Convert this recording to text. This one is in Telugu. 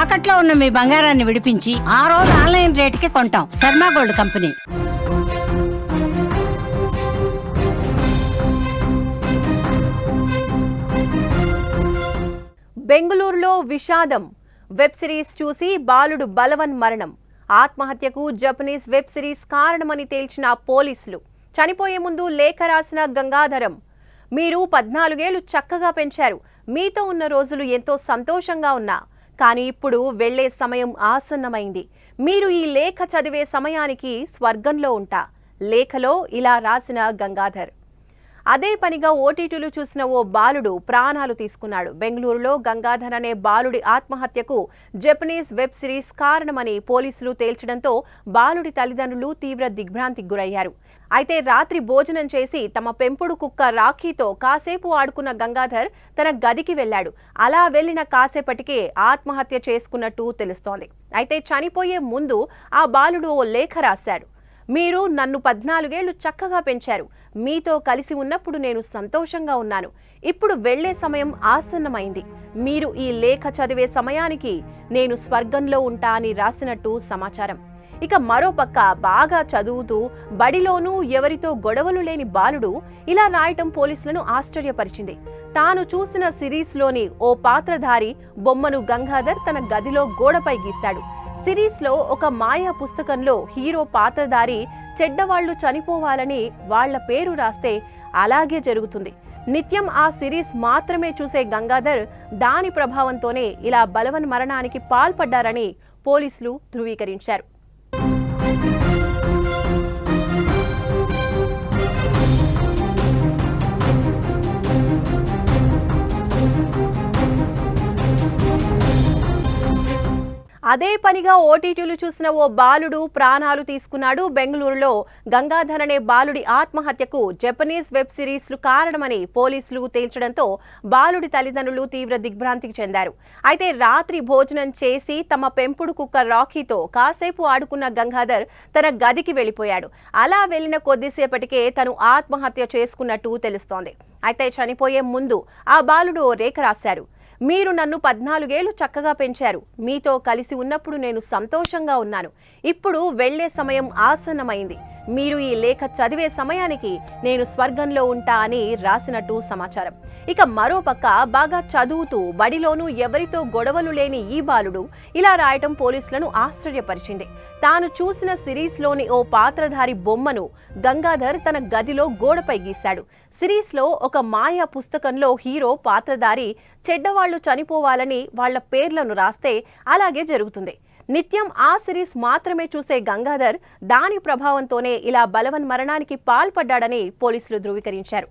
తాకట్లో ఉన్న మీ బంగారాన్ని విడిపించి ఆ రోజు ఆన్లైన్ రేటుకి కొంటాం. Sharma gold company. బెంగళూరులో విషాదం. వెబ్ సిరీస్ చూసి బాలుడు బలవన్ మరణం. ఆత్మహత్యకు జపనీస్ వెబ్ సిరీస్ కారణమని తేల్చిన పోలీసులు. చనిపోయే ముందు లేఖ రాసిన గంగాధరం. మీరు పద్నాలుగేళ్ళు చక్కగా పెంచారు. మీతో ఉన్న రోజులు ఎంతో సంతోషంగా ఉన్నా. కానీ ఇప్పుడు వెళ్ళే సమయం ఆసన్నమైంది. మీరు ఈ లేఖ చదివే సమయానికి స్వర్గంలో ఉంటా. లేఖలో ఇలా రాసిన గంగాధర్ అదే పనిగా ఓటీటీలు చూసిన ఓ బాలుడు ప్రాణాలు తీసుకున్నాడు. బెంగళూరులో గంగాధర్ అనే బాలుడి ఆత్మహత్యకు జపనీస్ వెబ్ సిరీస్ కారణమని పోలీసులు తేల్చడంతో బాలుడి తల్లిదండ్రులు తీవ్ర దిగ్భ్రాంతికి గురయ్యారు. అయితే రాత్రి భోజనం చేసి తమ పెంపుడు కుక్క రాఖీతో కాసేపు ఆడుకున్న గంగాధర్ తన గదికి వెళ్ళాడు అలా వెళ్ళిన కాసేపటికే ఆత్మహత్య చేసుకున్నట్టు తెలుస్తోంది. అయితే చనిపోయే ముందు ఆ బాలుడు ఓ లేఖ రాశాడు. మీరు నన్ను పద్నాలుగేళ్ళు చక్కగా పెంచారు. మీతో కలిసి ఉన్నప్పుడు నేను సంతోషంగా ఉన్నాను. ఇప్పుడు వెళ్ళే సమయం ఆసన్నమైంది. మీరు ఈ లేఖ చదివే సమయానికి నేను స్వర్గంలో ఉంటా అని రాసినట్టు సమాచారం. ఇక మరోపక్క బాగా చదువుతూ బడిలోనూ ఎవరితో గొడవలు లేని బాలుడు ఇలా రాయటం పోలీసులను ఆశ్చర్యపరిచింది. తాను చూసిన సిరీస్లోని ఓ పాత్రధారి బొమ్మను గంగాధర్ తన గదిలో గోడపై గీశాడు. సిరీస్లో ఒక మాయా పుస్తకంలో హీరో పాత్రధారి చెడ్డవాళ్ళు చనిపోవాలని వాళ్ళ పేరు రాస్తే అలాగే జరుగుతుంది. నిత్యం ఆ సిరీస్ మాత్రమే చూసే గంగాధర్ దాని ప్రభావంతోనే ఇలా బలవన్ మరణానికి పాల్పడ్డారని పోలీసులు ధృవీకరించారు. అదే పనిగా ఓటీటీలు చూసిన ఓ బాలుడు ప్రాణాలు తీసుకున్నాడు. బెంగళూరులో గంగాధర్ అనే బాలుడి ఆత్మహత్యకు జపనీస్ వెబ్ సిరీస్లు కారణమని పోలీసులు తేల్చడంతో బాలుడి తల్లిదండ్రులు తీవ్ర దిగ్భ్రాంతికి చెందారు. అయితే రాత్రి భోజనం చేసి తమ పెంపుడు కుక్క రాఖీతో కాసేపు ఆడుకున్న గంగాధర్ తన గదికి వెళ్ళిపోయాడు అలా వెళ్ళిన కొద్దిసేపటికే తను ఆత్మహత్య చేసుకున్నట్టు తెలుస్తోంది. అయితే చనిపోయే ముందు ఆ బాలుడు ఓ రేఖ రాశారు. మీరు నన్ను పద్నాలుగేళ్ళు చక్కగా పెంచారు. మీతో కలిసి ఉన్నప్పుడు నేను సంతోషంగా ఉన్నాను. ఇప్పుడు వెళ్ళే సమయం ఆసన్నమైంది. మీరు ఈ లేఖ చదివే సమయానికి నేను స్వర్గంలో ఉంటా అని రాసినట్టు సమాచారం. ఇక మరోపక్క బాగా చదువుతూ బడిలోనూ ఎవరితో గొడవలు లేని ఈ బాలుడు ఇలా రాయటం పోలీసులను ఆశ్చర్యపరిచింది. తాను చూసిన సిరీస్లోని ఓ పాత్రధారి బొమ్మను గంగాధర్ తన గదిలో గోడపై గీశాడు. సిరీస్లో ఒక మాయా పుస్తకంలో హీరో పాత్రధారి చెడ్డవాళ్ళు చనిపోవాలని వాళ్ళ పేర్లను రాస్తే అలాగే జరుగుతుంది. నిత్యం ఆ సిరీస్ మాత్రమే చూసే గంగాధర్ దాని ప్రభావంతోనే ఇలా బలవన్ మరణానికి పాల్పడ్డాడని పోలీసులు ధృవీకరించారు.